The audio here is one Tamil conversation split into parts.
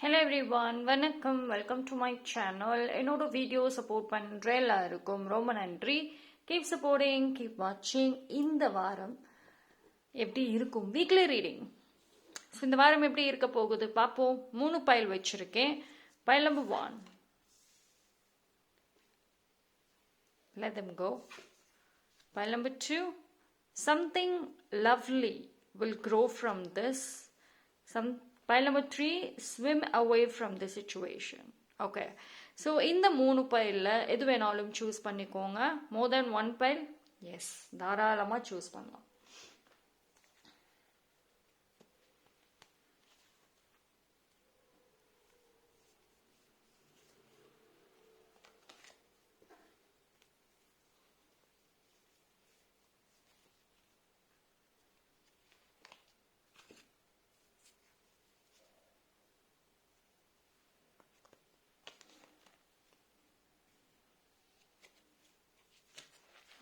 ஹலோ எவ்ரி ஒன் வணக்கம். வெல்கம் டு மை சேனல் என்னோட வீடியோ சப்போர்ட் பண்ணுற எல்லாருக்கும் ரொம்ப நன்றி. கீப் சப்போர்டிங் கீப் வாட்சிங் இந்த வாரம் எப்படி இருக்கும்? வீக்லி ரீடிங் ஸோ இந்த வாரம் எப்படி இருக்க போகுது? பார்ப்போம். மூணு பைல் வச்சுருக்கேன். Pile number one let go go. Pile number two, something lovely will grow from this. Pile number three, swim away from the situation. Okay so இந்த மூணு பைலில் எது வேணாலும் சூஸ் பண்ணிக்கோங்க. More than one piles தாராளமாக சூஸ் பண்ணலாம்.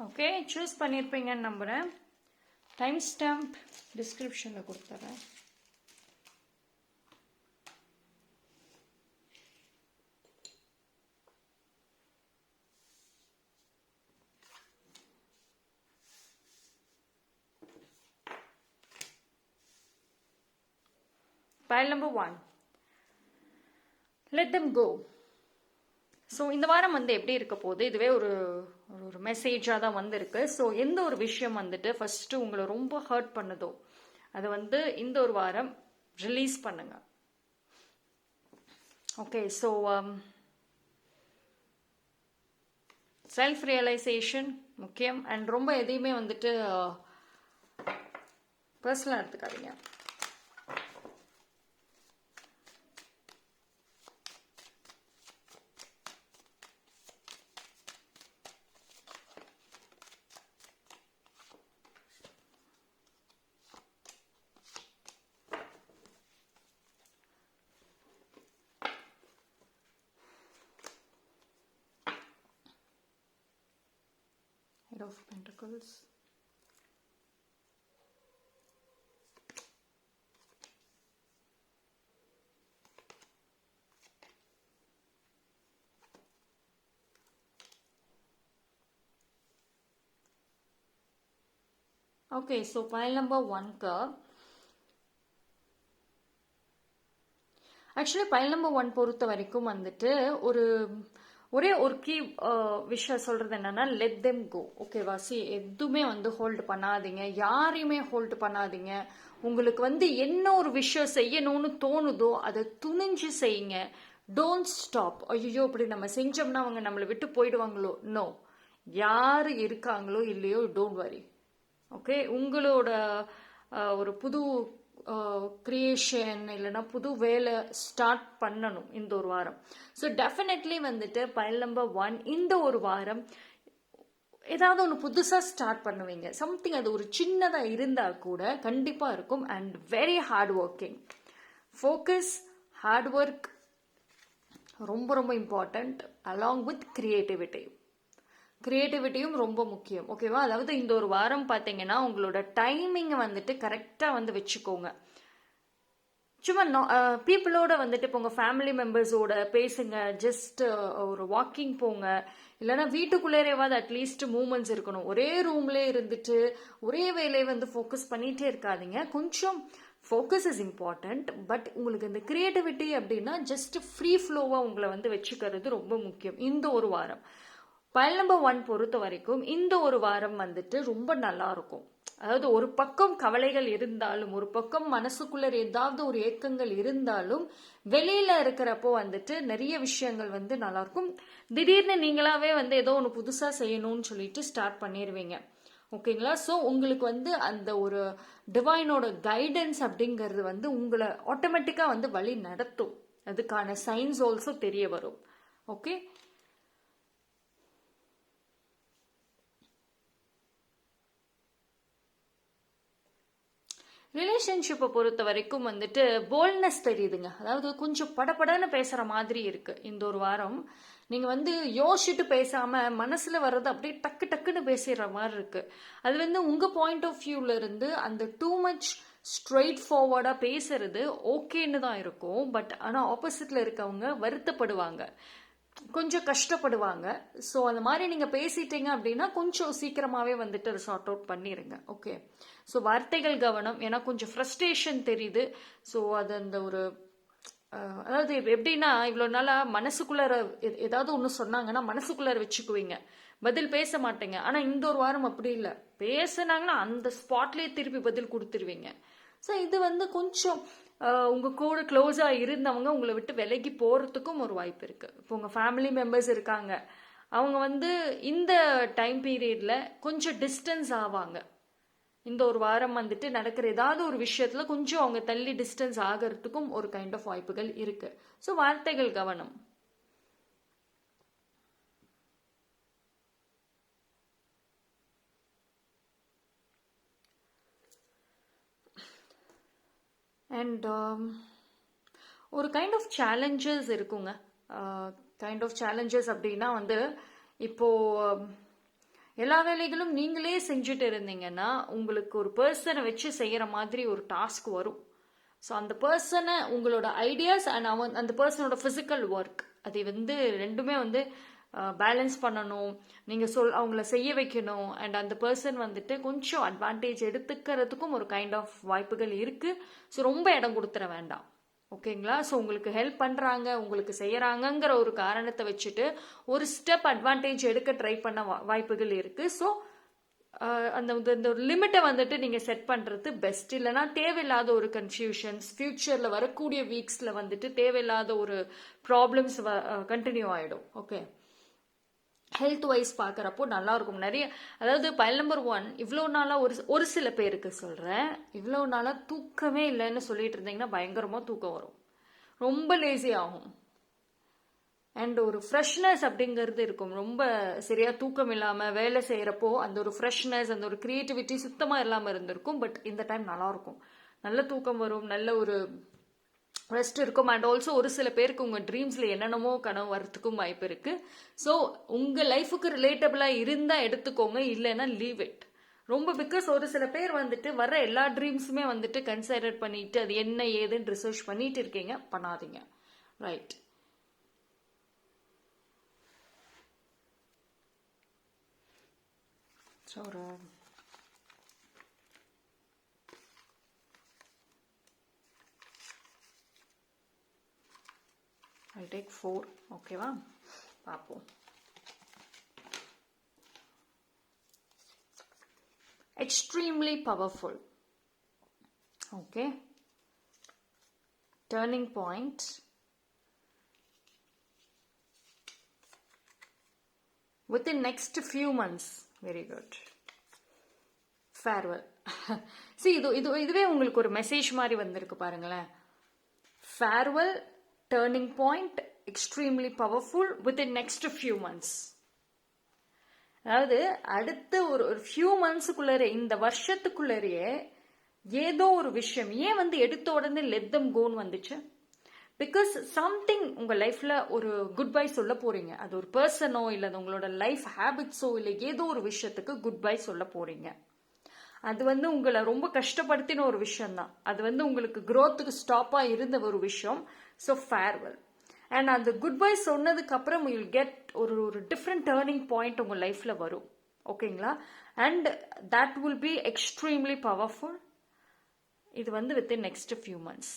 ஓகே சூஸ் பண்ணியிருப்பீங்கன்னு நம்புகிறேன் டைம் ஸ்டாம்ப் டிஸ்கிரிப்ஷனில் கொடுத்துறேன். Pile number one let them go so இந்த வாரம் வந்து எப்படி இருக்க போகுது? இதுவே ஒரு ஒரு ஒரு மெசேஜாக தான் வந்திருக்கு. ஸோ எந்த ஒரு விஷயம் வந்துட்டு ஃபஸ்ட்டு உங்களை ரொம்ப ஹர்ட் பண்ணுதோ அதை வந்து இந்த ஒரு வாரம் ரிலீஸ் பண்ணுங்க. ஓகே ஸோ செல்ஃப் ரியலைசேஷன் முக்கியம். அண்ட் ரொம்ப எதையுமே வந்துட்டு uh, பர்சனலாக எடுத்துக்காதீங்க. Okay, so pile number one curve. Actually pile number one பொறுத்த வரைக்கும் வந்துட்டு ஒரு ஒரே ஒரு கீ uh, விஷயம் சொல்றது என்னன்னா லெட் தெம் கோ ஓகேவா சி எதுவுமே வந்து ஹோல்டு பண்ணாதீங்க. யாரையுமே ஹோல்டு பண்ணாதீங்க. உங்களுக்கு வந்து என்ன ஒரு விஷயம் செய்யணும்னு தோணுதோ அதை துணிஞ்சு செய்யுங்க. டோன்ட் ஸ்டாப் ஐயோ இப்படி நம்ம செஞ்சோம்னா அவங்க நம்மளை விட்டு போயிடுவாங்களோ? நோ யார் இருக்காங்களோ இல்லையோ டோன்ட் வரி ஓகே உங்களோட ஒரு புது க்ரியேஷன் இல்லைன்னா புது வேலை ஸ்டார்ட் பண்ணணும் இந்த ஒரு வாரம். ஸோ டெஃபினெட்லி வந்துட்டு பைல் நம்பர் ஒன் இந்த ஒரு வாரம் ஏதாவது ஒன்று புதுசாக ஸ்டார்ட் பண்ணுவீங்க. சம்திங் அது ஒரு சின்னதாக இருந்தால் கூட கண்டிப்பாக இருக்கும் and very hard working focus hard work ரொம்ப ரொம்ப இம்பார்ட்டண்ட் அலாங் வித் கிரியேட்டிவிட்டி கிரியேட்டிவிட்டியும் ரொம்ப முக்கியம். ஓகேவா அதாவது இந்த ஒரு வாரம் பார்த்தீங்கன்னா உங்களோட டைமிங்கை வந்துட்டு கரெக்டாக வந்து வச்சுக்கோங்க. சும்மா பீப்புளோட வந்துட்டு இப்போ உங்கள் ஃபேமிலி மெம்பர்ஸோட பேசுங்க. ஜஸ்ட் ஒரு வாக்கிங் போங்க. இல்லைன்னா வீட்டுக்குள்ளேரேவாது அட்லீஸ்ட் மூமெண்ட்ஸ் இருக்கணும். ஒரே ரூம்லேயே இருந்துட்டு ஒரே வேலையை வந்து ஃபோக்கஸ் பண்ணிகிட்டே இருக்காதீங்க. கொஞ்சம் ஃபோக்கஸ் இஸ் இம்பார்ட்டண்ட் பட் உங்களுக்கு இந்த கிரியேட்டிவிட்டி அப்படின்னா ஜஸ்ட் ஃப்ரீ ஃப்ளோவாக உங்களை வந்து வச்சுக்கிறது ரொம்ப முக்கியம். இந்த ஒரு வாரம். பைல் நம்பர் ஒன் பொறுத்த வரைக்கும் இந்த ஒரு வாரம் வந்துட்டு ரொம்ப நல்லா இருக்கும் அதாவது ஒரு பக்கம் கவலைகள் இருந்தாலும் ஒரு பக்கம் மனசுக்குள்ள ஏதாவது ஒரு ஏக்கங்கள் இருந்தாலும் வெளியில இருக்கிறப்போ வந்துட்டு நிறைய விஷயங்கள் வந்து நல்லா இருக்கும் திடீர்னு நீங்களாவே வந்து ஏதோ ஒன்று புதுசா செய்யணும்னு சொல்லிட்டு ஸ்டார்ட் பண்ணிடுவீங்க ஓகேங்களா? ஸோ உங்களுக்கு வந்து அந்த ஒரு டிவைனோட கைடன்ஸ் அப்படிங்கிறது வந்து உங்களை ஆட்டோமேட்டிக்காக வந்து வழி நடத்தும். அதுக்கான சைன்ஸ் ஆல்சோ தெரிய வரும். ஓகே ரிலேஷன்ஷிப்பை பொறுத்த வரைக்கும் வந்துட்டு போல்ட்னஸ் தெரியுதுங்க. அதாவது கொஞ்சம் படப்படன்னு பேசுகிற மாதிரி இருக்குது இந்த ஒரு வாரம். நீங்கள் வந்து யோசிச்சுட்டு பேசாமல் மனசில் வர்றது அப்படியே டக்கு டக்குன்னு பேசிடுற மாதிரி இருக்குது அது வந்து உங்கள் பாயிண்ட் ஆஃப் வியூவில் இருந்து அந்த டூ மச் ஸ்ட்ரெயிட் ஃபார்வர்டாக பேசுறது ஓகேன்னு தான் இருக்கும். பட் ஆனால் ஆப்போசிட்டில் இருக்கவங்க வருத்தப்படுவாங்க. கொஞ்சம் கஷ்டப்படுவாங்க. ஸோ அந்த மாதிரி நீங்கள் பேசிட்டீங்க அப்படின்னா கொஞ்சம் சீக்கிரமாகவே வந்துட்டு சார்ட் அவுட் பண்ணிடுங்க ஓகே ஸோ வார்த்தைகள் கவனம் ஏன்னா கொஞ்சம் ஃப்ரஸ்ட்ரேஷன் தெரியுது. ஸோ அது அந்த ஒரு அதாவது எப்படின்னா இவ்வளோ நாளாக மனசுக்குள்ளார ஏதாவது ஒன்று சொன்னாங்கன்னா மனசுக்குள்ளார வச்சுக்குவீங்க. பதில் பேச மாட்டேங்க. ஆனால் இந்த ஒரு வாரம் அப்படி இல்லை. பேசுனாங்கன்னா அந்த ஸ்பாட்லேயே திருப்பி பதில் கொடுத்துருவீங்க. ஸோ இது வந்து கொஞ்சம் உங்கள் கூட க்ளோஸாக இருந்தவங்க உங்களை விட்டு விலகி போகிறதுக்கும் ஒரு வாய்ப்பு இருக்குது இப்போ உங்கள் ஃபேமிலி மெம்பர்ஸ் இருக்காங்க. அவங்க வந்து இந்த டைம் பீரியடில் கொஞ்சம் டிஸ்டன்ஸ் ஆவாங்க. இந்த ஒரு வாரம் வந்துட்டு நடக்கிற ஏதாவது ஒரு விஷயத்துல கொஞ்சம் அவங்க தள்ளி டிஸ்டன்ஸ் ஆகிறதுக்கும் ஒரு கைண்ட் ஆஃப் வாய்ப்புகள் இருக்கு. ஸோ வார்த்தைகள் கவனம். அண்ட் um, ஒரு கைண்ட் ஆஃப் சேலஞ்சஸ் இருக்குங்க. கைண்ட் ஆஃப் சேலஞ்சஸ் அப்படின்னா வந்து இப்போது எல்லா வேலைகளும் நீங்களே செஞ்சுட்டு இருந்தீங்கன்னா உங்களுக்கு ஒரு பர்சனை வச்சு செய்கிற மாதிரி ஒரு டாஸ்க் வரும். ஸோ அந்த பர்சனை உங்களோட ஐடியாஸ் அண்ட் அவன் அந்த பர்சனோட ஃபிசிக்கல் ஒர்க் அதை வந்து ரெண்டுமே வந்து பேலன்ஸ் பண்ணணும். நீங்கள் சொல் அவங்கள செய்ய வைக்கணும். அண்ட் அந்த பர்சன் வந்துட்டு கொஞ்சம் அட்வான்டேஜ் எடுத்துக்கிறதுக்கும் ஒரு கைண்ட் ஆஃப் வாய்ப்புகள் இருக்குது ஸோ ரொம்ப இடம் கொடுத்துற வேண்டாம். ஓகேங்களா? ஸோ உங்களுக்கு ஹெல்ப் பண்ணுறாங்க உங்களுக்கு செய்கிறாங்கங்கிற ஒரு காரணத்தை வச்சுட்டு ஒரு ஸ்டெப் அட்வான்டேஜ் எடுக்க ட்ரை பண்ண வா- வாய்ப்புகள் இருக்குது ஸோ அந்த இந்த- இந்த ஒரு லிமிட்டை வந்துட்டு நீங்கள் செட் பண்ணுறது பெஸ்ட் இல்லைனா தேவையில்லாத ஒரு கன்ஃபியூஷன்ஸ் ஃப்யூச்சரில் வரக்கூடிய வீக்ஸில் வந்துட்டு தேவையில்லாத ஒரு ப்ராப்ளம்ஸ் வ கண்டினியூ ஆகிடும் ஓகே ஹெல்த் வைஸ் பார்க்குறப்போ நல்லா இருக்கும். நிறைய அதாவது பயல் நம்பர் ஒன் இவ்வளோ நாளாக ஒரு ஒரு சில பேருக்கு சொல்கிறேன் இவ்வளோ நாளாக தூக்கமே இல்லைன்னு சொல்லிட்டு இருந்தீங்கன்னா பயங்கரமாக தூக்கம் வரும். ரொம்ப லேசி ஆகும். அண்ட் ஒரு ஃப்ரெஷ்னஸ் அப்படிங்கிறது இருக்கும். ரொம்ப சரியாக தூக்கம் இல்லாமல் வேலை செய்கிறப்போ அந்த ஒரு ஃப்ரெஷ்னஸ் அந்த ஒரு க்ரியேட்டிவிட்டி சுத்தமாக இல்லாமல் இருந்திருக்கும். பட் இந்த டைம் நல்லாயிருக்கும் நல்ல தூக்கம் வரும். நல்ல ஒரு ரெஸ்ட் இருக்கும். அண்ட் ஆல்சோ ஒரு சில பேருக்கு உங்கள் ட்ரீம்ஸில் என்னென்னமோ கனவு வரத்துக்கும் வாய்ப்பு இருக்குது ஸோ உங்கள் லைஃபுக்கு ரிலேட்டபிளாக இருந்தால் எடுத்துக்கோங்க. இல்லைன்னா லீவ் இட் ரொம்ப பிகாஸ் ஒரு சில பேர் வந்துட்டு வர எல்லா ட்ரீம்ஸுமே வந்துட்டு கன்சிடர் பண்ணிட்டு அது என்ன ஏதுன்னு ரிசர்ச் பண்ணிட்டு இருக்கீங்க. பண்ணாதீங்க. ரைட் ஸோ ஒரு ஐ டேக் ஃபோர் ஓகேவா பார்ப்போம் extremely powerful okay turning point within next few months very good farewell see இது இது இதுவே உங்களுக்கு ஒரு மெசேஜ் மாதிரி வந்திருக்கு பாருங்களேன் farewell turning point extremely powerful within next few months அதாவது அடுத்த ஒரு ஒரு ஃபியூ மந்த்ஸுக்குள்ளே இந்த வருஷத்துக்குள்ளேயே ஏதோ ஒரு விஷயம் ஏன் வந்து எடுத்த உடனே லெத்தம் கோன் கோன்னு வந்துச்சு? பிகாஸ் சம்திங் உங்கள் லைஃப்பில் ஒரு குட் பை சொல்ல போகிறீங்க அது ஒரு பர்சனோ இல்லை அது உங்களோட லைஃப் ஹேபிட்ஸோ இல்லை ஏதோ ஒரு விஷயத்துக்கு குட் பை சொல்ல போகிறீங்க அது வந்து உங்களை ரொம்ப கஷ்டப்படுத்தின ஒரு விஷயம் தான் அது வந்து உங்களுக்கு க்ரோத்துக்கு ஸ்டாப்பாக இருந்த ஒரு விஷயம். ஸோ ஃபேர்வெல் அண்ட் அந்த குட் பை சொன்னதுக்கு அப்புறம் யூல் கெட் ஒரு ஒரு டிஃப்ரெண்ட் டேர்னிங் பாயிண்ட் உங்கள் லைஃப்பில் வரும். ஓகேங்களா and that will be extremely powerful இது வந்து within next few months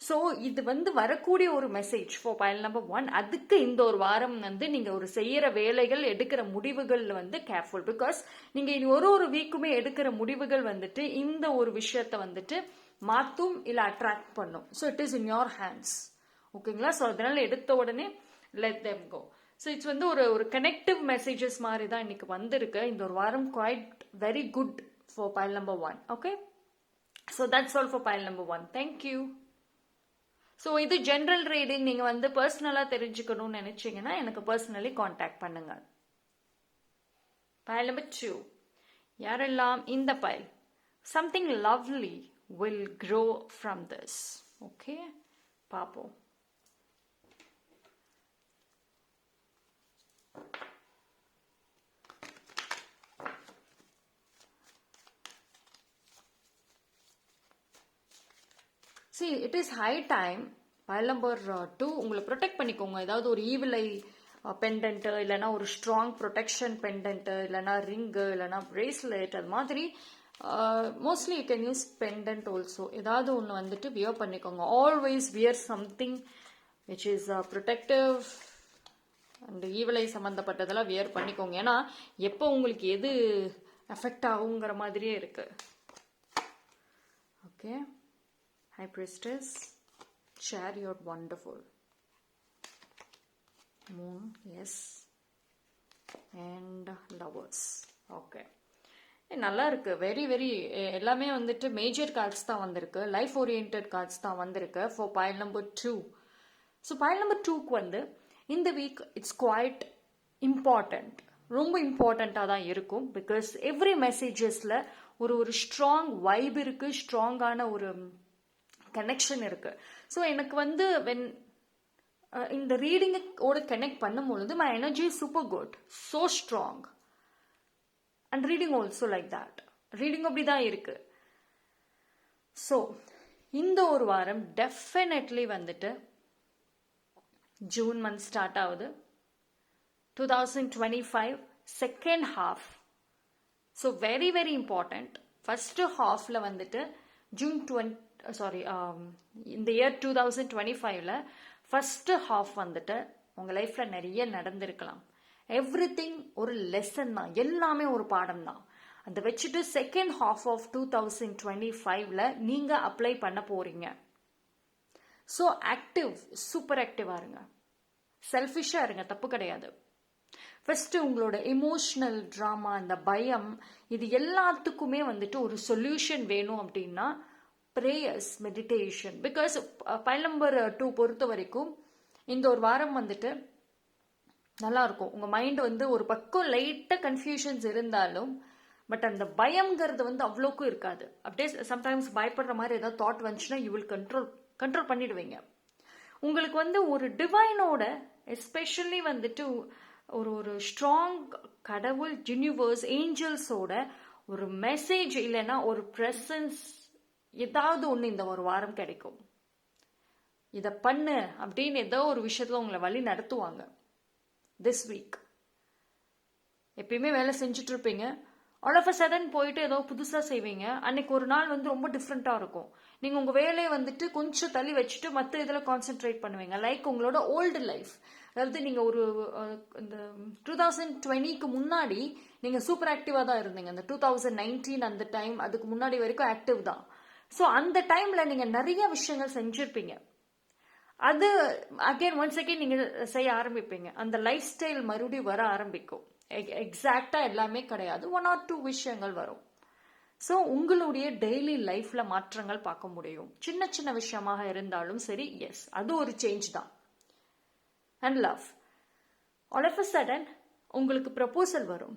so இது வந்து வரக்கூடிய ஒரு message for pile number one அதுக்கு இந்த ஒரு வாரம் வந்து நீங்கள் ஒரு செய்கிற வேலைகள் எடுக்கிற முடிவுகள் வந்து கேர்ஃபுல் பிகாஸ் நீங்கள் இனி ஒரு ஒரு வீக்குமே எடுக்கிற முடிவுகள் வந்துட்டு இந்த ஒரு விஷயத்த வந்துட்டு மாற்றும் இல்லை அட்ராக்ட் பண்ணும். So it is in your hands ஓகேங்களா ஸோ அதனால எடுத்த உடனே let them go so it's வந்து ஒரு ஒரு கனெக்டிவ் மெசேஜஸ் மாதிரி தான் இன்னைக்கு வந்திருக்கு. இந்த ஒரு வாரம் quite very good for pile number one okay so that's all for pile number one thank you so இது ஜென்ரல் ரீடிங் நீங்கள் வந்து பர்சனலாக தெரிஞ்சுக்கணும்னு நினச்சிங்கன்னா எனக்கு பர்சனலி காண்டாக்ட் பண்ணுங்க. பயல் நம்பர் டூ யாரெல்லாம் இந்த பயல் something lovely will grow from this. Okay, பார்ப்போம் see it is high time பயல் நம்பர் டூ உங்களை ப்ரொடெக்ட் பண்ணிக்கோங்க. ஏதாவது ஒரு ஈவிலை பெண்டன்ட்டு uh, இல்லைன்னா ஒரு ஸ்ட்ராங் ப்ரொடெக்ஷன் பெண்டன்ட்டு இல்லைன்னா ரிங்கு இல்லைன்னா பிரேஸ்லெட் அது மாதிரி mostly you can use pendant also ஏதாவது ஒன்று வந்துட்டு வியர் பண்ணிக்கோங்க. Always wear something which is protective and ஈவலை சம்மந்தப்பட்டதெல்லாம் வியர் பண்ணிக்கோங்க. ஏன்னா எப்போ உங்களுக்கு எது எஃபெக்ட் ஆகுங்கிற மாதிரியே இருக்கு. Okay high priestess share your wonderful Moon S and lovers okay நல்லா இருக்கு. வெரி வெரி எல்லாமே வந்துட்டு மேஜர் கார்ட்ஸ் தான் வந்திருக்கு. லைஃப் ஓரியன்ட் கார்ட்ஸ் தான் வந்திருக்கு. For pile number two so pile number டூக்கு வந்து இந்த வீக் இட்ஸ் குவாய்ட் இம்பார்ட்டண்ட் ரொம்ப இம்பார்ட்டண்ட்டாக தான் இருக்கும். பிகாஸ் எவ்ரி மெசேஜஸில் ஒரு ஒரு ஸ்ட்ராங் வைப் இருக்குது ஸ்ட்ராங்கான ஒரு கனெக்ஷன் இருக்குது ஸோ எனக்கு வந்து வென் இந்த ரீடிங்கோட கனெக்ட் பண்ணும் பொழுது my energy super good so strong and reading also like that reading அப்படி தான் இருக்கு. ஸோ இந்த ஒரு வாரம் டெஃபினெட்லி வந்துட்டு ஜூன் மந்த் ஸ்டார்ட் ஆகுது. Two thousand twenty five second half so very very important first ஹாஃபில் வந்துட்டு ஜூன் டுவெண்ட் சாரி இந்த இயர் டூ தௌசண்ட் டுவெண்ட்டி ஃபைவ்ல ஃபஸ்ட்டு ஹாஃப் வந்துட்டு உங்கள் லைஃப்பில் நிறைய நடந்திருக்கலாம். எவ்ரி திங் ஒரு லெசன் தான். எல்லாமே ஒரு பாடம் தான். அந்த வச்சுட்டு second half of two thousand twenty ஃபைவ்ல நீங்கள் அப்ளை பண்ண போறீங்க. ஸோ ஆக்டிவ் சூப்பர் ஆக்டிவாக இருங்க. செல்ஃபிஷாக இருங்க. தப்பு கிடையாது. ஃபஸ்ட்டு உங்களோட எமோஷ்னல் ட்ராமா அந்த பயம் இது எல்லாத்துக்குமே வந்துட்டு ஒரு சொல்யூஷன் வேணும் அப்படின்னா prayers meditation because pile number two பொறுத்த வரைக்கும் இந்த ஒரு வாரம் வந்துட்டு நல்லா இருக்கும் உங்க மைண்ட் வந்து ஒரு பக்கம் லைட்டாக கன்ஃபியூஷன்ஸ் இருந்தாலும் பட் அந்த பயம்ங்கிறது வந்து அவ்வளோக்கும் இருக்காது. அப்படியே சம்டைம்ஸ் பயப்படுற மாதிரி ஏதாவது தாட் வந்துச்சுன்னா யூ வில் கண்ட்ரோல் கண்ட்ரோல் பண்ணிடுவீங்க. உங்களுக்கு வந்து ஒரு டிவைனோட எஸ்பெஷலி வந்துட்டு ஒரு ஒரு ஸ்ட்ராங் கடவுள் யூனிவர்ஸ் ஏஞ்சல்ஸோட ஒரு மெசேஜ் இல்லைன்னா ஒரு ப்ரெசன்ஸ் ஏதாவது ஒன்று இந்த ஒரு வாரம் கிடைக்கும். இதை பண்ணு அப்படின்னு ஏதோ ஒரு விஷயத்துல உங்களை வழி நடத்துவாங்க. திஸ் வீக் எப்பயுமே வேலை செஞ்சுட்டு இருப்பீங்க ஆல் ஆஃப் அ சடன் போயிட்டு ஏதோ புதுசாக செய்வீங்க. அன்னைக்கு ஒரு நாள் வந்து ரொம்ப டிஃப்ரெண்ட்டாக இருக்கும். நீங்கள் உங்கள் வேலையை வந்துட்டு கொஞ்சம் தள்ளி வச்சுட்டு மற்ற இதில் கான்சென்ட்ரேட் பண்ணுவீங்க. லைக் உங்களோட ஓல்டு லைஃப் அதாவது நீங்கள் ஒரு இந்த டூ தௌசண்ட் டுவெண்ட்டிக்கு முன்னாடி நீங்கள் சூப்பர் ஆக்டிவாக தான் இருந்தீங்க. அந்த டூ தௌசண்ட் நைன்டீன் அந்த டைம் அதுக்கு முன்னாடி வரைக்கும் ஆக்டிவ் தான். ஸோ அந்த டைமில் நீங்கள் நிறைய விஷயங்கள் செஞ்சுருப்பீங்க. அது அகைன் ஒன்ஸ் அகைன் நீங்கள் செய்ய ஆரம்பிப்பீங்க. அந்த லைஃப் ஸ்டைல் மறுபடியும் வர ஆரம்பிக்கும். எக்ஸாக்டாக எல்லாமே கிடையாது. ஒன் ஆர் டூ விஷயங்கள் வரும். ஸோ உங்களுடைய டெய்லி லைஃப்ல மாற்றங்கள் பார்க்க முடியும். சின்ன சின்ன விஷயமாக இருந்தாலும் சரி எஸ் அது ஒரு சேஞ்ச் தான். And love all of a sudden உங்களுக்கு ப்ரப்போசல் வரும்.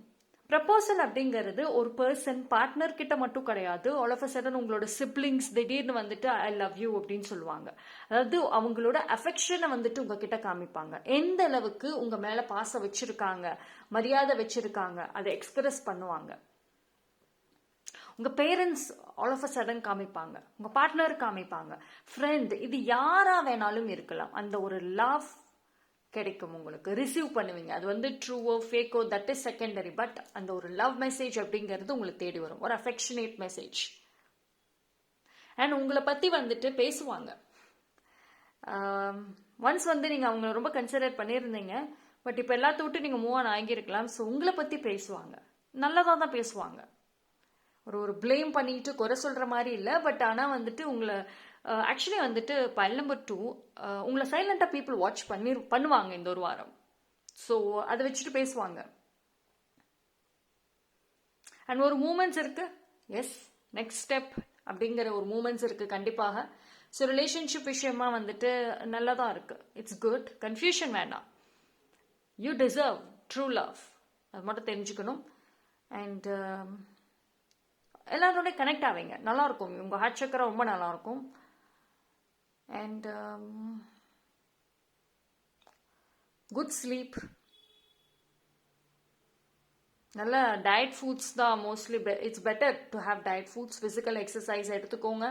ப்ரப்போசல் அப்படிங்கிறது ஒரு பர்சன் பார்ட்னர் கிட்ட மட்டும் கிடையாது. ஆல் ஆஃப் அ சடன் உங்களோட சிப்ளிங்ஸ் திடீர்னு வந்துட்டு ஐ லவ் யூ அப்படின்னு சொல்லுவாங்க. அதாவது அவங்களோட அஃபெக்ஷனை வந்துட்டு உங்ககிட்ட காமிப்பாங்க. எந்த அளவுக்கு உங்க மேல பாசம் வச்சிருக்காங்க மரியாதை வச்சிருக்காங்க அதை எக்ஸ்பிரஸ் பண்ணுவாங்க. உங்க parents all of a sudden காமிப்பாங்க. உங்க பார்ட்னர் காமிப்பாங்க. ஃப்ரெண்ட் இது யாரா வேணாலும் இருக்கலாம். அந்த ஒரு லவ் கிடைக்கும் உங்களுக்கு. ரிசீவ் பண்ணுவீங்க. அது வந்து ட்ரூவோ ஃபேக்கோ தட் இஸ் செகண்டரி பட் அந்த ஒரு லவ் மெசேஜ் அப்படிங்கிறது உங்களுக்கு தேடி வரும். ஒரு அஃபெக்ஷனேட் மெசேஜ் அண்ட் உங்களை பற்றி வந்துட்டு பேசுவாங்க. ஒன்ஸ் வந்து நீங்கள் அவங்கள ரொம்ப கன்சிடர் பண்ணியிருந்தீங்க. பட் இப்போ எல்லாத்த விட்டு நீங்கள் மூவ் ஆன் ஆகியிருக்கலாம். ஸோ உங்களை பற்றி பேசுவாங்க. நல்லதாக தான் பேசுவாங்க. ஒரு ஒரு பிளேம் பண்ணிட்டு குறை சொல்கிற மாதிரி இல்லை. பட் ஆனால் வந்துட்டு உங்களை Uh, ஆக்சுவலி வந்துட்டு பைல் நம்பர் டூ uh, உங்களை சைலண்டாக பீப்புள் வாட்ச் பண்ணி பண்ணுவாங்க இந்த ஒரு வாரம். ஸோ அதை வச்சுட்டு பேசுவாங்க. அண்ட் ஒரு மூமெண்ட்ஸ் இருக்கு. எஸ் நெக்ஸ்ட் ஸ்டெப் அப்படிங்கிற ஒரு மூமெண்ட்ஸ் இருக்கு கண்டிப்பாக. ஸோ ரிலேஷன்ஷிப் விஷயமா வந்துட்டு நல்லா தான் இருக்கு. இட்ஸ் குட் கன்ஃபியூஷன் வேண்டாம் யூ டிசர்வ் ட்ரூ லவ் அது மட்டும் தெரிஞ்சுக்கணும். அண்ட் எல்லாரோட கனெக்ட் ஆவீங்க. நல்லா இருக்கும் உங்க ஹார்ட் சக்கரம் ரொம்ப நல்லா and அண்ட் குட் ஸ்லீப் நல்ல டயட் ஃபுட்ஸ் தான் mostly it's better to have diet foods physical exercise எடுத்துக்கோங்க.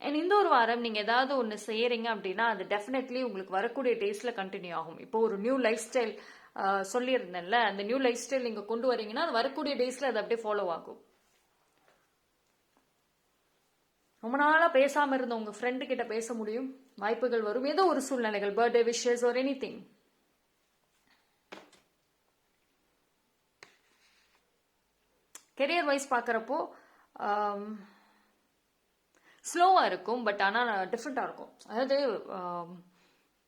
அண்ட் இந்த ஒரு வாரம் நீங்கள் ஏதாவது ஒன்று செய்கிறீங்க அப்படின்னா அது டெஃபினெட்லி உங்களுக்கு வரக்கூடிய டேஸில் கண்டினியூ ஆகும். இப்போ ஒரு நியூ லைஃப் ஸ்டைல் சொல்லியிருந்தேன்ல அந்த நியூ லைஃப் ஸ்டைல் நீங்கள் கொண்டு வரீங்கன்னா அது வரக்கூடிய டேஸில் அது அப்படியே ஃபாலோ ஆகும். ரொம்ப நாளாக பேசாமல் இருந்த உங்கள் ஃப்ரெண்டு கிட்ட பேச முடியும். வாய்ப்புகள் வரும். ஏதோ ஒரு சூழ்நிலைகள் birthday wishes or anything career wise பார்க்குறப்போ ஸ்லோவாக இருக்கும் பட் ஆனால் டிஃப்ரெண்ட்டாக இருக்கும். அதாவது um,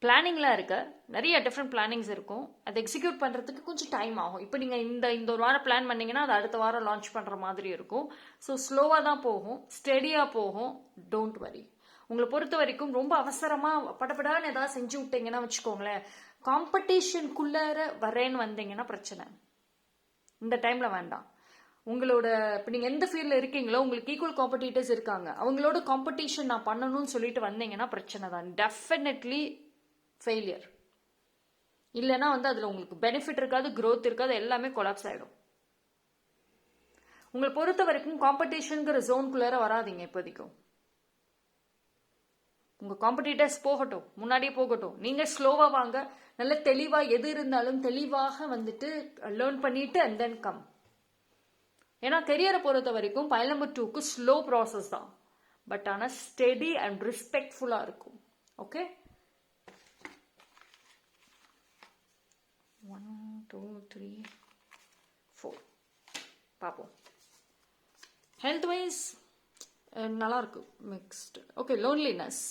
பிளானிங்லாம் இருக்க நிறைய டிஃப்ரெண்ட் பிளானிங்ஸ் இருக்கும். அதை எக்ஸிக்யூட் பண்ணுறதுக்கு கொஞ்சம் டைம் ஆகும். இப்போ நீங்கள் இந்த இந்த ஒரு வாரம் பிளான் பண்ணீங்கன்னா அது அடுத்த வாரம் லான்ச் பண்ணுற மாதிரி இருக்கும். ஸோ ஸ்லோவாக தான் போகும். ஸ்டெடியாக போகும். டோன்ட் வரி உங்களை பொறுத்த வரைக்கும் ரொம்ப அவசரமாக படபடான்னு ஏதாவது செஞ்சு விட்டீங்கன்னா வச்சுக்கோங்களேன் காம்படிஷனுக்குள்ளார வரேன்னு வந்தீங்கன்னா பிரச்சனை. இந்த டைமில் வேண்டாம். உங்களோட இப்போ நீங்கள் எந்த ஃபீல்டில் இருக்கீங்களோ உங்களுக்கு ஈக்குவல் காம்படிட்டர்ஸ் இருக்காங்க. அவங்களோட காம்படிஷன் நான் பண்ணணும்னு சொல்லிட்டு வந்தீங்கன்னா பிரச்சனை தான். டெஃபினெட்லி ஃபெயிலியர் இல்லைன்னா வந்து அதில் உங்களுக்கு பெனிஃபிட் இருக்காது க்ரோத் இருக்காது எல்லாமே கொலாப்ஸ் ஆகிடும் உங்களை பொறுத்த வரைக்கும் காம்படிஷனுங்கிற ஜோனுக்குள்ளார வராதீங்க இப்போதைக்கும். உங்கள் காம்படிட்டர்ஸ் போகட்டும் முன்னாடியே போகட்டும். நீங்கள் ஸ்லோவாக வாங்க நல்ல தெளிவாக எது இருந்தாலும் தெளிவாக வந்துட்டு லேர்ன் பண்ணிட்டு அண்ட் தென் கம் ஏன்னா கெரியரை பொறுத்த வரைக்கும் பயல் நம்பர் டூக்கு ஸ்லோ ப்ராசஸ் தான். பட் ஆனால் ஸ்டெடி அண்ட் ரெஸ்பெக்ட்ஃபுல்லாக இருக்கும். Okay one two three four பார்ப்போம் ஹெல்த் வைஸ் நல்லா இருக்கு mixed okay loneliness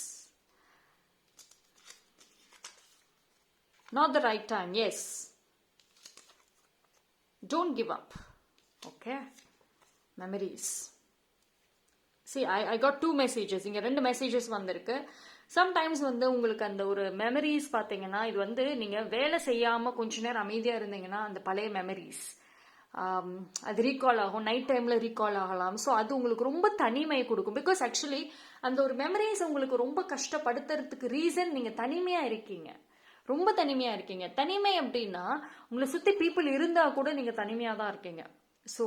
not the right time yes don't give up okay memories see I I got two messages இங்கே ரெண்டு மெசேஜஸ் வந்திருக்கு Sometimes வந்து உங்களுக்கு அந்த ஒரு மெமரிஸ் பார்த்தீங்கன்னா இது வந்து நீங்கள் வேலை செய்யாமல் கொஞ்ச நேரம் அமைதியாக இருந்தீங்கன்னா அந்த பழைய மெமரிஸ் அது ரீகால் ஆகும். நைட் டைமில் ரீகால் ஆகலாம். ஸோ அது உங்களுக்கு ரொம்ப தனிமையை கொடுக்கும். பிகாஸ் ஆக்சுவலி அந்த ஒரு மெமரிஸ் உங்களுக்கு ரொம்ப கஷ்டப்படுத்துறதுக்கு ரீசன் நீங்கள் தனிமையாக இருக்கீங்க. ரொம்ப தனிமையாக இருக்கீங்க. தனிமை அப்படின்னா உங்களை சுற்றி பீப்புள் இருந்தால் கூட நீங்கள் தனிமையாக தான் இருக்கீங்க. ஸோ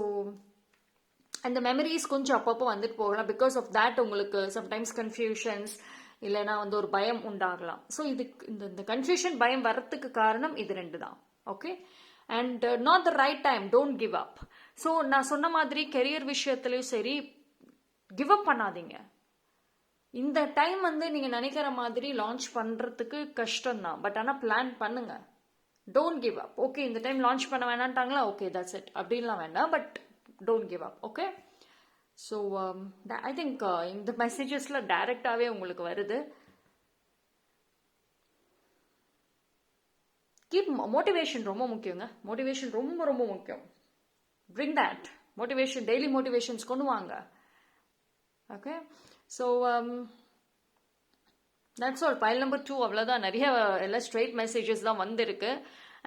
அந்த மெமரிஸ் கொஞ்சம் அப்பப்போ வந்துட்டு போகலாம். பிகாஸ் ஆஃப் தேட் உங்களுக்கு சம்டைம்ஸ் கன்ஃபியூஷன்ஸ் இல்லைன்னா வந்து ஒரு பயம் உண்டாகலாம். ஸோ இதுக்கு இந்த இந்த கன்ஃபியூஷன் பயம் வர்றதுக்கு காரணம் இது ரெண்டு தான். Okay and not the right time don't give up so நான் சொன்ன மாதிரி கெரியர் விஷயத்துலையும் சரி கிவ் அப் பண்ணாதீங்க. இந்த டைம் வந்து நீங்கள் நினைக்கிற மாதிரி லான்ச் பண்ணுறதுக்கு கஷ்டம் தான் பட் ஆனால் பிளான் பண்ணுங்க. டோன்ட் கிவ் அப் ஓகே இந்த டைம் லான்ச் பண்ண வேணான்ட்டாங்களா? ஓகே தட்ஸ் இட் அப்படின்லாம் வேண்டாம். But don't give up okay so I think இந்த மெசேஜஸில் டைரெக்டாகவே உங்களுக்கு வருது. கீப் மோட்டிவேஷன் ரொம்ப முக்கியங்க. மோட்டிவேஷன் ரொம்ப ரொம்ப முக்கியம். Bring that motivation daily motivations கொண்டு வாங்க. Okay so that's all pile number two அவ்வளோதான் நிறைய எல்லாம் ஸ்ட்ரெயிட் மெசேஜஸ் தான் வந்திருக்கு.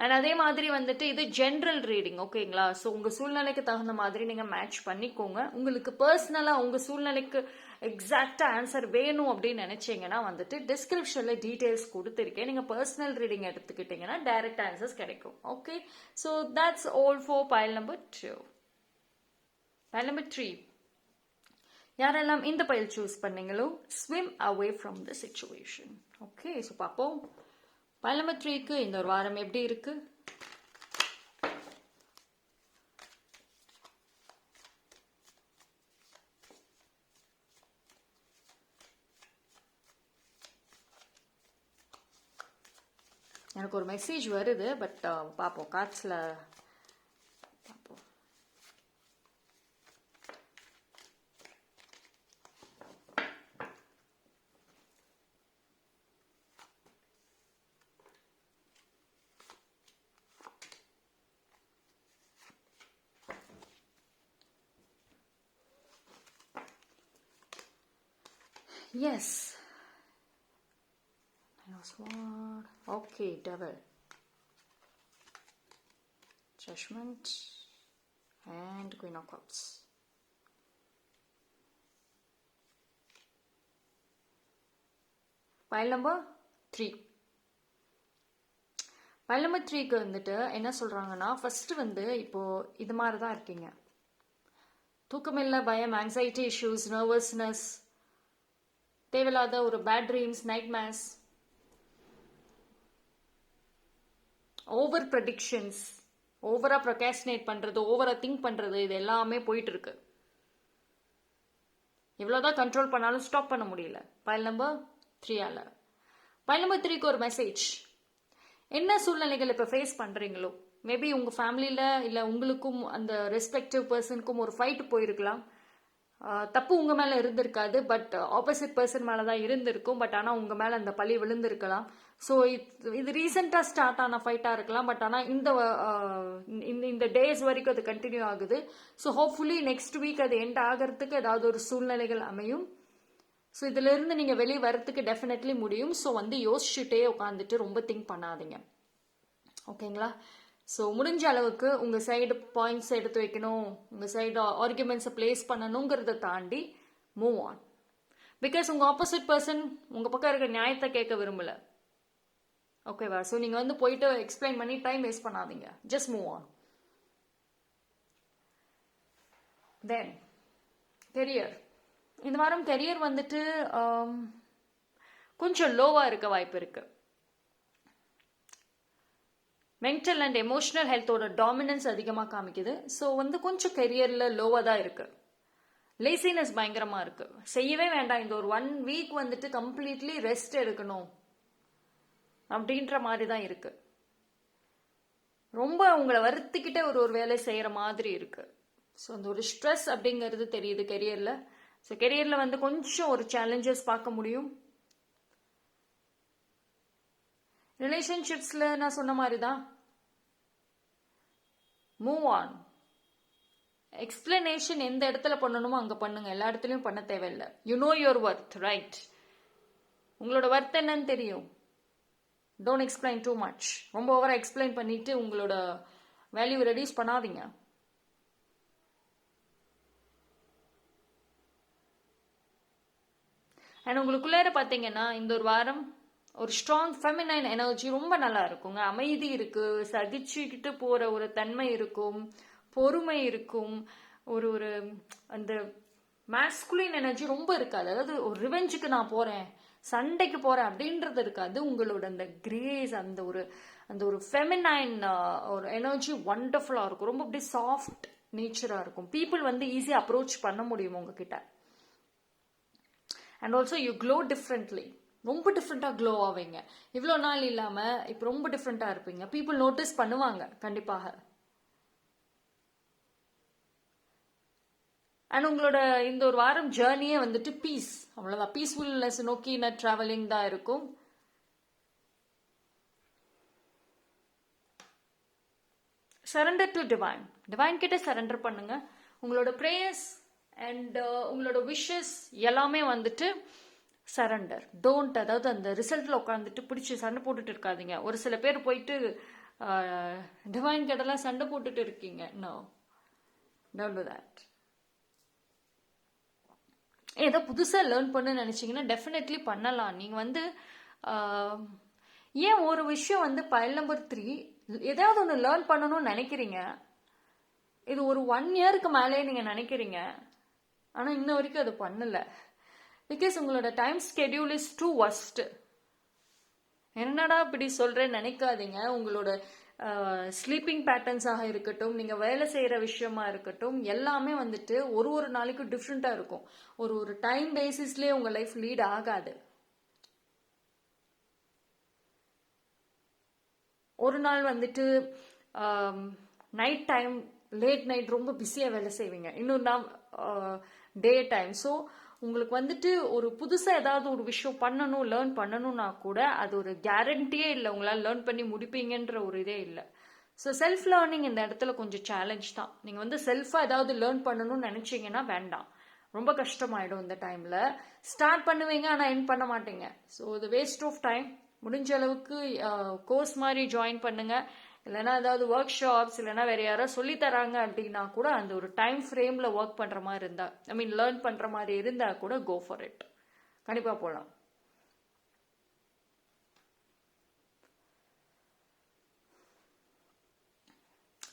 அண்ட் அதே மாதிரி வந்துட்டு இது ஜென்ரல் ரீடிங் ஓகேங்களா ஸோ உங்கள் சூழ்நிலைக்கு தகுந்த மாதிரி நீங்கள் மேட்ச் பண்ணிக்கோங்க. உங்களுக்கு பர்சனலாக உங்கள் சூழ்நிலைக்கு எக்ஸாக்டாக ஆன்சர் வேணும் அப்படின்னு நினச்சிங்கன்னா வந்துட்டு டிஸ்கிரிப்ஷனில் டீட்டெயில்ஸ் கொடுத்துருக்கேன். நீங்கள் பர்சனல் ரீடிங் எடுத்துக்கிட்டிங்கன்னா டைரக்ட் ஆன்சர்ஸ் கிடைக்கும் okay so that's all for pile number two pile number three யாரெல்லாம் இந்த பயில் சூஸ் பண்ணீங்களோ swim away from the situation okay so பார்ப்போம். பயில் இந்த ஒரு வாரம் எப்படி இருக்கு? எனக்கு ஒரு மெசேஜ் வருது பட் uh, பார்ப்போம். காட்ஸில் பார்ப்போம் Yes. Nine of Sword. Okay, Devil. Judgment. And Queen of Cups. Pile number three pile number த்ரீக்கு வந்துட்டு என்ன சொல்கிறாங்கன்னா ஃபஸ்ட்டு வந்து இப்போது இது மாதிரி தான் இருக்கீங்க தூக்கமில்லை பயம் ஆங்ஸைட்டி இஷ்யூஸ் நர்வஸ்னஸ் தேவையில்லாத ஒரு bad dreams nightmares over predictions ஓவரா ப்ரொகாஸ்டினேட் பண்றது ஓவரா திங்க் பண்றது இது எல்லாமே போயிட்டு இருக்கு. இவ்வளோதான் கண்ட்ரோல் பண்ணாலும் ஸ்டாப் பண்ண முடியல. பயல் நம்பர் த்ரீயால பயல் நம்பர் த்ரீக்கு ஒரு மெசேஜ் என்ன சூழ்நிலைகள் இப்போ ஃபேஸ் பண்றீங்களோ? மேபி உங்க ஃபேமிலியில இல்ல உங்களுக்கும் அந்த ரெஸ்பெக்டிவ் பர்சனுக்கும் ஒரு ஃபைட் போயிருக்கலாம். தப்பு உங்கள் மேலே இருந்திருக்காது பட் ஆப்போசிட் பர்சன் மேலே தான் இருந்திருக்கும் பட் ஆனால் உங்கள் மேலே அந்த பழி விழுந்திருக்கலாம். ஸோ இது இது ரீசெண்டாக ஸ்டார்ட் ஆன ஃபைட்டாக இருக்கலாம் பட் ஆனால் இந்த இந்த இந்த டேஸ் வரைக்கும் அது கண்டினியூ ஆகுது. ஸோ ஹோப்ஃபுல்லி நெக்ஸ்ட் வீக் அது எண்ட் ஆகிறதுக்கு ஏதாவது ஒரு சூழ்நிலைகள் அமையும். ஸோ இதிலிருந்து நீங்கள் வெளியே வரத்துக்கு டெஃபினெட்லி முடியும். ஸோ வந்து யோசிச்சுட்டே உட்காந்துட்டு ரொம்ப திங்க் பண்ணாதீங்க. ஓகேங்களா ஸோ முடிஞ்ச அளவுக்கு உங்கள் சைடு பாயிண்ட்ஸ் எடுத்து வைக்கணும். உங்கள் சைடு ஆர்குமெண்ட்ஸை பிளேஸ் பண்ணணுங்கிறத தாண்டி மூவ் ஆன் பிகாஸ் உங்கள் ஆப்போசிட் பர்சன் உங்கள் பக்கம் இருக்கிற நியாயத்தை கேட்க விரும்பல. ஓகேவா ஸோ நீங்கள் வந்து போயிட்டு எக்ஸ்பிளைன் பண்ணி டைம் வேஸ்ட் பண்ணாதீங்க. Just move on then career இந்த வாரம் கெரியர் வந்துட்டு um, கொஞ்சம் லோவாக இருக்க வாய்ப்பு இருக்குது மென்டல் அண்ட் எமோஷனல் ஹெல்த்தோட டாமினன்ஸ் அதிகமாக காமிக்குது. ஸோ வந்து கொஞ்சம் கெரியரில் லோவாக தான் இருக்குது லேசினஸ் பயங்கரமாக இருக்குது செய்யவே வேண்டாம். இந்த ஒரு ஒன் வீக் வந்துட்டு கம்ப்ளீட்லி ரெஸ்ட் எடுக்கணும் அப்படின்ற மாதிரி தான் இருக்குது ரொம்ப உங்களை வருத்திக்கிட்டே ஒரு ஒரு வேலை செய்கிற மாதிரி இருக்குது ஸோ அந்த ஒரு ஸ்ட்ரெஸ் அப்படிங்கிறது தெரியுது கெரியரில் ஸோ கெரியரில் வந்து கொஞ்சம் ஒரு சேலஞ்சஸ் பார்க்க முடியும். ரிலேஷன்ஷிப்ஸில் நான் சொன்ன மாதிரி தான் மூவ் ஆன் எக்ஸ்பிளனேஷன் எந்த இடத்துல பண்ணணுமோ அங்கே பண்ணுங்க. எல்லா இடத்துலையும் பண்ண தேவையில்லை. You know your worth right உங்களோட ஒர்த் என்னன்னு தெரியும். டோன்ட் எக்ஸ்பிளைன் டூ மச் ரொம்ப ஓவராக எக்ஸ்பிளைன் பண்ணிட்டு உங்களோட வேல்யூ ரெடியூஸ் பண்ணாதீங்க. அண்ட் உங்களுக்குள்ளார பார்த்தீங்கன்னா இந்த ஒரு வாரம் ஒரு ஸ்ட்ராங் ஃபெமினைன் எனர்ஜி ரொம்ப நல்லா இருக்குங்க. அமைதி இருக்கு சகிச்சுக்கிட்டு போற ஒரு தன்மை இருக்கும் பொறுமை இருக்கும் ஒரு ஒரு அந்த மேஸ்குலின் எனர்ஜி ரொம்ப இருக்காது. அதாவது ஒரு ரிவெஞ்சுக்கு நான் போறேன் சண்டைக்கு போறேன் அப்படின்றது இருக்காது. உங்களோட அந்த கிரேஸ் அந்த ஒரு அந்த ஒரு ஃபெமினைன் ஒரு எனர்ஜி ஒண்டர்ஃபுல்லா இருக்கும். ரொம்ப அப்படியே சாஃப்ட் நேச்சரா இருக்கும். பீப்புள் வந்து ஈஸியாக அப்ரோச் பண்ண முடியும் உங்ககிட்ட. And also you glow differently ரொம்ப டிஃப்ரெண்ட்டாக க்ளோ ஆவீங்க. இவ்வளோ நாள் இல்லாமல் இப்போ ரொம்ப டிஃப்ரெண்ட்டாக இருப்பீங்க. பீப்புள் நோட்டீஸ் பண்ணுவாங்க கண்டிப்பாக. அண்ட் உங்களோட இந்த ஒரு வாரம் ஜேர்னியே வந்துட்டு பீஸ் அவ்வளோதான் பீஸ்ஃபுல்னஸ் நோக்கி ட்ராவலிங் தான் இருக்கும். சரண்டர் டு டிவைன் டிவைன் கிட்ட சரண்டர் பண்ணுங்க. உங்களோட ப்ரேயர்ஸ் அண்ட் uh, உங்களோட விஷஸ் எல்லாமே வந்துட்டு சரண்டர். டோன்ட் அதாவது அந்த ரிசல்ட்ல உட்காந்துட்டு பிடிச்சி சண்டை போட்டுட்டு இருக்காதீங்க. ஒரு சில பேர் போயிட்டு டிவைன் கிட்டலாம் சண்டை போட்டுட்டு இருக்கீங்க. நோ டோன்ட் டூ தட் ஏதோ புதுசாக லேர்ன் பண்ணுன்னு நினச்சிங்கன்னா டெஃபினெட்லி பண்ணலாம். நீங்கள் வந்து ஆஹ், ஏன் ஒரு விஷயம் வந்து பயல் நம்பர் த்ரீ ஏதாவது ஒன்று லேர்ன் பண்ணணும்னு நினைக்கிறீங்க? இது ஒரு ஒன் இயருக்கு மேலே நீங்கள் நினைக்கிறீங்க. ஆனால் இன்ன வரைக்கும் அது பண்ணலை. பிகாஸ் உங்களோட time schedule is too worst என்னடா இப்படி சொல்கிறேன்னு நினைக்காதீங்க. உங்களோட ஸ்லீப்பிங் பேட்டர்ன்ஸாக இருக்கட்டும் நீங்கள் வேலை செய்கிற விஷயமா இருக்கட்டும் எல்லாமே வந்துட்டு ஒரு ஒரு நாளைக்கும் டிஃப்ரெண்ட்டாக இருக்கும். ஒரு ஒரு டைம் பேசிஸ்லேயே உங்கள் லைஃப் லீட் ஆகாது. ஒரு நாள் வந்துட்டு நைட் டைம் லேட் நைட் ரொம்ப பிஸியாக வேலை செய்வீங்க. இன்னொரு நாள் டே டைம் ஸோ உங்களுக்கு வந்துட்டு ஒரு புதுசாக ஏதாவது ஒரு விஷயம் பண்ணணும் லேர்ன் பண்ணணும்னா கூட அது ஒரு கேரண்டியே இல்லை. உங்களால் லேர்ன் பண்ணி முடிப்பீங்கன்ற ஒரு இதே இல்லை. ஸோ செல்ஃப் லேர்னிங் இந்த இடத்துல கொஞ்சம் சேலஞ்ச் தான். நீங்கள் வந்து செல்ஃபாக ஏதாவது லேர்ன் பண்ணணும்னு நினச்சிங்கன்னா வேண்டாம். ரொம்ப கஷ்டமாயிடும் இந்த டைமில் ஸ்டார்ட் பண்ணுவீங்க ஆனால் என் பண்ண மாட்டீங்க. ஸோ இது வேஸ்ட் ஆஃப் டைம் முடிஞ்ச அளவுக்கு கோர்ஸ் மாதிரி ஜாயின் பண்ணுங்கள் இல்லைன்னா ஏதாவது ஒர்க் ஷாப்ஸ் இல்லைன்னா வேற யாராவது சொல்லி தராங்க அப்படின்னா கூட அந்த ஒரு டைம் ஃப்ரேம்ல ஒர்க் பண்ற மாதிரி இருந்தா ஐ மீன் லேர்ன் பண்ற மாதிரி இருந்தா கூட கோ ஃபார் இட் கண்டிப்பா போகலாம்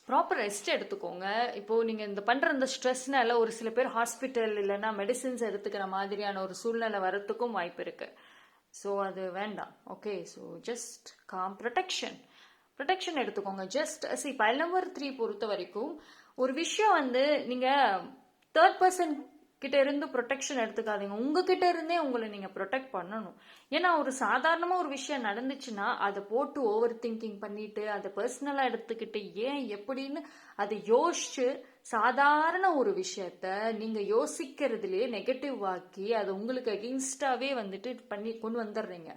ப்ராப்பர் ரெஸ்ட் எடுத்துக்கோங்க. இப்போ நீங்க இந்த பண்ற இந்த ஸ்ட்ரெஸ்னால ஒரு சில பேர் ஹாஸ்பிட்டல் இல்லைன்னா மெடிசின்ஸ் எடுத்துக்கிற மாதிரியான ஒரு சூழ்நிலை வரத்துக்கும் வாய்ப்பு இருக்கு. ஸோ அது வேண்டாம். Okay so just calm protection protection எடுத்துக்கோங்க. Just see pile number three பொறுத்த வரைக்கும் ஒரு விஷயம் வந்து நீங்கள் தேர்ட் பர்சன் கிட்ட இருந்து ப்ரொடெக்ஷன் எடுத்துக்காதீங்க. உங்ககிட்ட இருந்தே உங்களை நீங்க ப்ரொடெக்ட் பண்ணணும். ஏன்னா ஒரு சாதாரணமா ஒரு விஷயம் நடந்துச்சுன்னா அதை போட்டு ஓவர் திங்கிங் பண்ணிட்டு அதை பர்சனலா எடுத்துக்கிட்டு ஏன் எப்படின்னு அதை யோசிச்சு சாதாரண ஒரு விஷயத்த நீங்க யோசிக்கிறதுலயே நெகட்டிவ் ஆக்கி அதை உங்களுக்கு அகெயின்ஸ்டாவே வந்துட்டு பண்ணி கொண்டு வந்துடுறீங்க.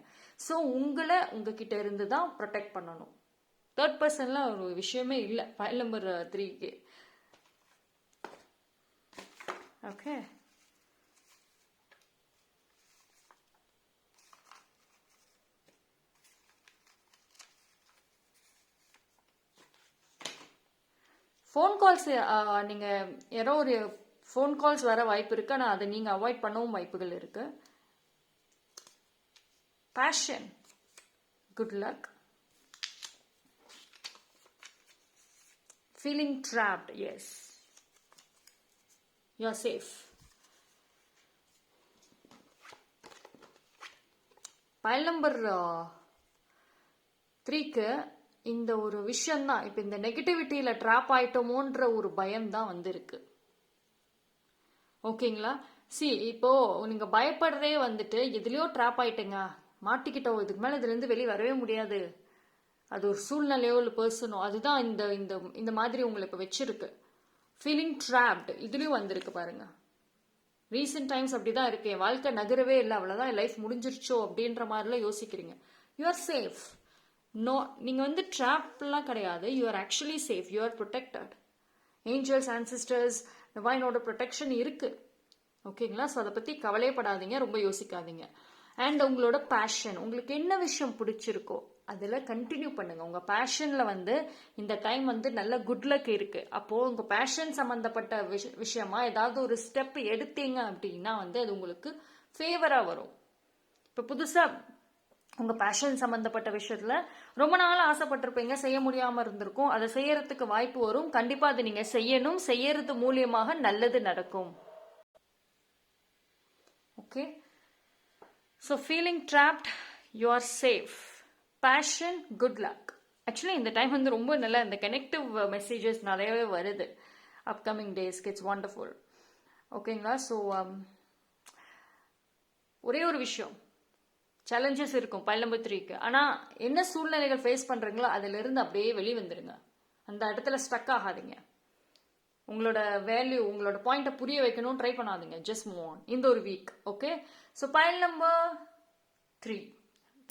ஸோ உங்களை உங்ககிட்ட இருந்து தான் ப்ரொடெக்ட் பண்ணணும். தேர்ட் பர்சன்லாம் ஒரு விஷயமே இல்லை. ஃபைல் நம்பர் த்ரீக்கு ஓகே ஃபோன் கால்ஸ் நீங்கள் யாரோ ஒரு ஃபோன் கால்ஸ் வர வாய்ப்பு இருக்கு. ஆனால் அதை நீங்கள் அவாய்ட் பண்ணவும் வாய்ப்புகள் இருக்கு. Passion good luck feeling trapped yes you are safe pile number த்ரீக்கு இந்த ஒரு விஷயம்தான். இப்போ இந்த நெகட்டிவிட்டியில் ட்ராப் ஆயிட்டோமோன்ற ஒரு பயம் தான் வந்திருக்கு. ஓகேங்களா? சி இப்போ நீங்க பயப்படுறதே வந்துட்டு எதுலயோ ட்ராப் ஆயிட்டேங்க. மாட்டிக்கிட்டோம். இதுக்கு மேல இதுல இருந்து வெளியே வரவே முடியாது. அது ஒரு சூழ்நிலையோ இல்லை பர்சனோ அதுதான் இந்த இந்த இந்த மாதிரி உங்களை இப்போ வச்சிருக்கு. ஃபீலிங் ட்ராப்டு இதுலேயும் வந்திருக்கு பாருங்க. ரீசெண்ட் டைம்ஸ் அப்படி தான் இருக்கு. என் வாழ்க்கை நகரவே இல்லை அவ்வளோதான் லைஃப் முடிஞ்சிருச்சோ அப்படின்ற மாதிரிலாம் யோசிக்கிறீங்க. யூ ஆர் சேஃப் நோ நீங்கள் வந்து ட்ராப்லாம் கிடையாது. You are actually safe you are protected angels ancestors டிவைனோட protection இருக்குது ஓகேங்களா ஸோ அதை பற்றி கவலையப்படாதீங்க. ரொம்ப யோசிக்காதீங்க. அண்ட் உங்களோட பேஷன் உங்களுக்கு என்ன விஷயம் பிடிச்சிருக்கோ அதில் கண்டினியூ பண்ணுங்கள் உங்கள் பேஷனில் வந்து இந்த டைம் வந்து நல்ல குட் லக் இருக்குது அப்போது உங்கள் பேஷன் சம்மந்தப்பட்ட விஷ- விஷயமா ஏதாவது ஒரு ஸ்டெப் எடுத்தீங்க அப்படின்னா வந்து அது உங்களுக்கு ஃபேவராக வரும். இப்போ புதுசாக உங்கள் பேஷன் சம்மந்தப்பட்ட விஷயத்தில் ரொம்ப நாள் ஆசைப்பட்டிருப்பீங்க செய்ய முடியாமல் இருந்திருக்கும். அதை செய்யறதுக்கு வாய்ப்பு வரும். கண்டிப்பாக அதை நீங்கள் செய்யணும். செய்யறது மூலியமாக நல்லது நடக்கும். Okay so feeling trapped you are safe passion good luck actually இந்த டைம் வந்து ரொம்ப நல்ல இந்த கனெக்டிவ் மெசேஜஸ் நிறையவே வருது. அப்கமிங் டேஸ்க்கு இட்ஸ் ஒண்டர்ஃபுல் ஓகேங்களா ஸோ ஒரே ஒரு விஷயம். சேலஞ்சஸ் இருக்கும் பைல் நம்பர் த்ரீக்கு ஆனால் என்ன சூழ்நிலைகள் ஃபேஸ் பண்ணுறீங்களோ அதிலிருந்து அப்படியே வெளியே வந்துடுங்க அந்த இடத்துல ஸ்டக் ஆகாதீங்க. உங்களோட வேல்யூ உங்களோட பாயிண்ட்டை புரிய வைக்கணும் ட்ரை பண்ணாதீங்க. ஜஸ்ட் மூவ் ஆன் இந்த ஒரு week okay so pile number three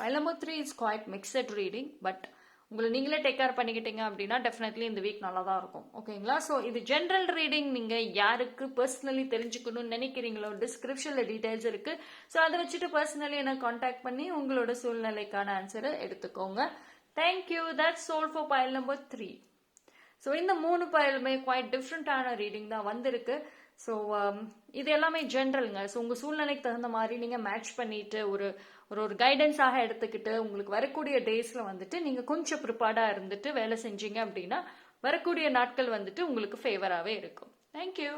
pile three is quite mixed reading but உங்களை நீங்களே டேக் கேர் பண்ணிக்கிட்டீங்க அப்படின்னா டெஃபினெட்லி இந்த வீக் நல்லா தான் இருக்கும் ஓகேங்களா ஸோ இது ஜென்ரல் ரீடிங் நீங்கள் யாருக்கு பர்சனலி தெரிஞ்சுக்கணும்னு நினைக்கிறீங்களோ டிஸ்கிரிப்ஷனில் டீட்டெயில்ஸ் இருக்கு. ஸோ அதை வச்சுட்டு பர்சனலி என்ன காண்டாக்ட் பண்ணி உங்களோட சூழ்நிலைக்கான ஆன்சரை எடுத்துக்கோங்க. Thank you that's all for pile number three so இந்த மூணு பயலுமே குவாய்ட் டிஃப்ரெண்ட்டான ரீடிங் தான் வந்திருக்கு. ஸோ um, இது எல்லாமே ஜென்ரலுங்க ஸோ உங்கள் சூழ்நிலைக்கு தகுந்த மாதிரி நீங்கள் மேட்ச் பண்ணிட்டு ஒரு ஒரு ஒரு கைடன்ஸாக எடுத்துக்கிட்டு உங்களுக்கு வரக்கூடிய டேஸில் வந்துட்டு நீங்கள் கொஞ்சம் ப்ரிப்பேர்டாக இருந்துட்டு வேலை செஞ்சீங்க அப்படின்னா வரக்கூடிய நாட்கள் வந்துட்டு உங்களுக்கு ஃபேவராகவே இருக்கும். தேங்க்யூ